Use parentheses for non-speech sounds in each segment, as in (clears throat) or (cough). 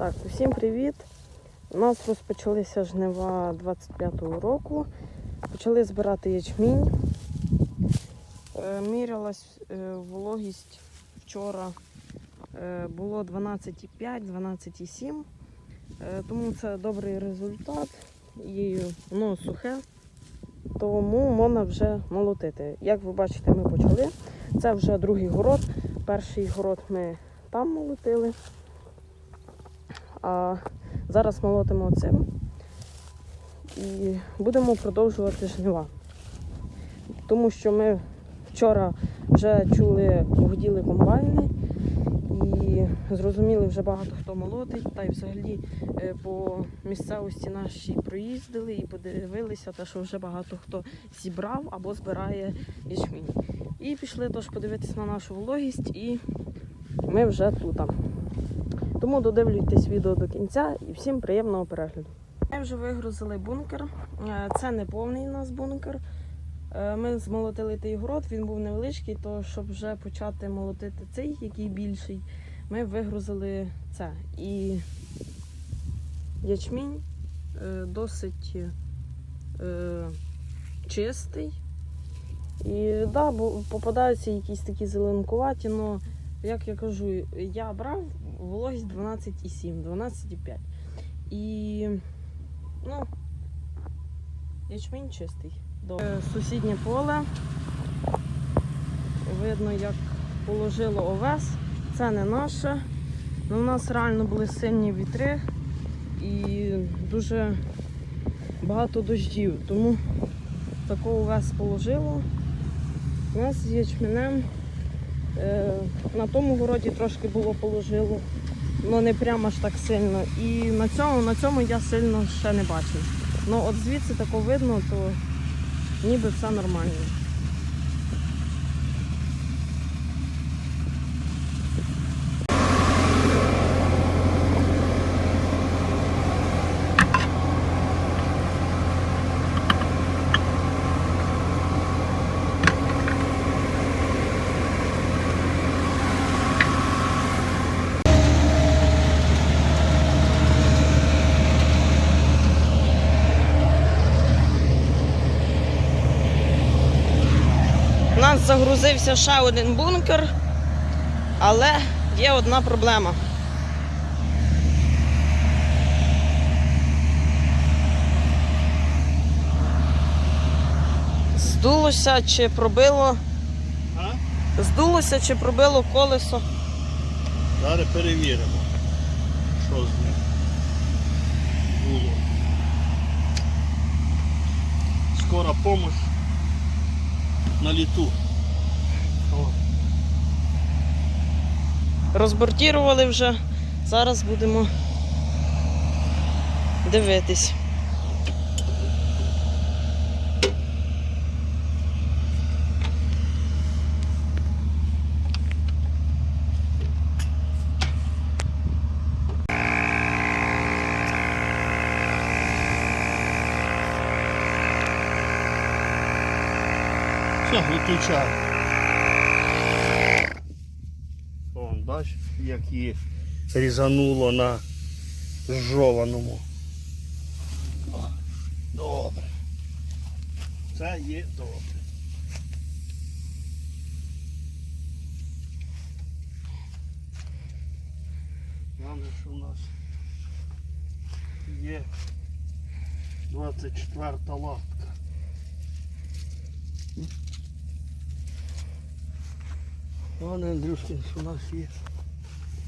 Так, усім привіт. У нас розпочалися жнива 25-го року. Почали збирати ячмінь. Е, Мірялась е, вологість вчора е, було 12,5, 12,7. Е, Тому це добрий результат. І воно сухе. Тому можна вже молотити. Як ви бачите, ми почали. Це вже другий город. Перший город ми там молотили. А зараз молотимо цим. І будемо продовжувати жнива. Тому що ми вчора вже чули, гуділи комбайни і зрозуміли, вже багато хто молотить. Та й взагалі е, по місцевості нашій проїздили і подивилися, те, що вже багато хто зібрав або збирає ячмінь. І пішли тож подивитися на нашу вологість, і ми вже тут. Тому додивлюйтесь відео до кінця і всім приємного перегляду. Ми вже вигрузили бункер. Е, Це не повний у нас бункер. Е, Ми змолотили той город, він був невеличкий, то щоб вже почати молотити цей, який більший, ми вигрузили це. І ячмінь е, досить чистий. І да, попадаються якісь такі зеленкуваті, але як я кажу, я брав вологість 12,7, 12,5. І ну, ячмінь чистий. Добре. Сусіднє поле. Видно, як положило овес. Це не наше. Ну, у нас реально були сильні вітри і дуже багато дощів. Тому такого овес положило. У нас з ячменем На тому городі трошки було положило, але не прямо аж так сильно. І на цьому, на цьому я сильно ще не бачу. Ну от звідси тако видно, то ніби все нормально. Загрузився ще один бункер, але є одна проблема. Здулося чи пробило. А? Здулося чи пробило колесо. Зараз перевіримо, що з ним було. Скора помощь на літу. Розбортірували вже. Зараз будемо дивитись. Все, виключай. Вон, бач, як її різануло на жованому. Добре. Це є добре. Главное, що у нас є 24 латка. Пане Андрюшкин, що у нас є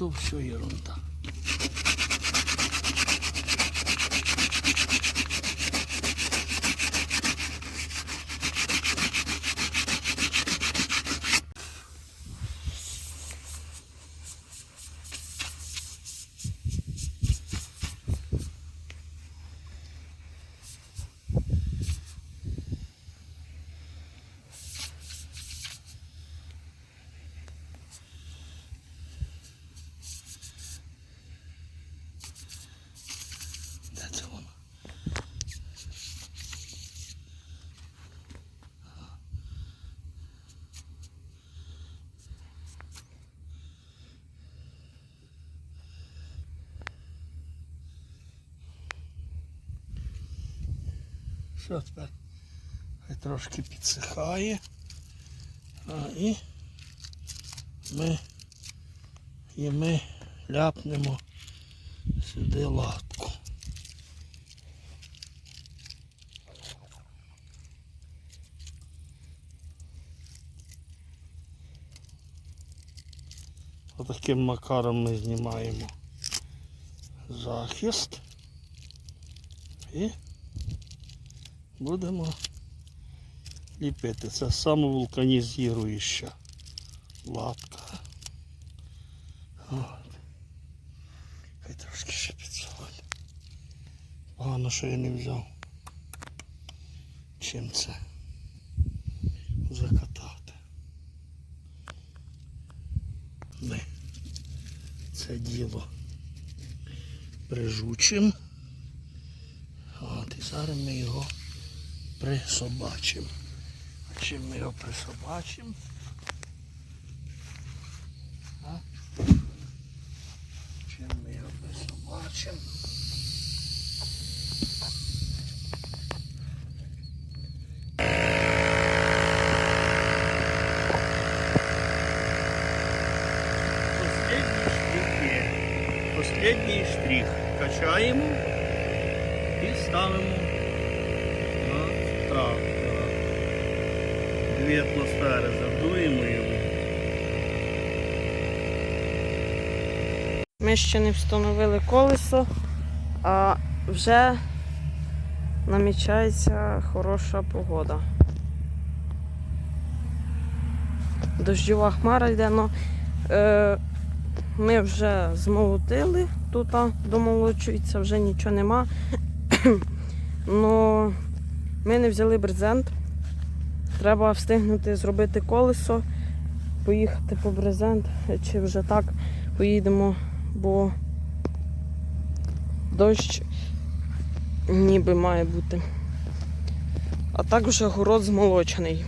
То все. Андрійку ерунда. то все ерунда. Все, тепер хай трошки підсихає. А, і ми, і ми ляпнемо сюди латку. Отаким макаром ми знімаємо захист і будемо ліпити. Це самовулканізуюча лапка. От. Хай трошки ще підсолить. Погано, що я не взяв. Чим це закатати. Ми це діло прижучим. От, і зараз ми його присобачимо. А чим ми його присобачимо? Чим ми його присобачимо? Последній штрих. Качаємо і ставимо на трактора. Дві атмосфери задуємо його. Ми ще не встановили колесо, а вже намічається хороша погода. Дождєва хмара йде, но е, ми вже змолотили, тут домолочується, вже нічого нема. (clears throat) Но ми не взяли брезент. Треба встигнути зробити колесо, поїхати по брезент, чи вже так поїдемо, бо дощ ніби має бути. А так вже город змолочений.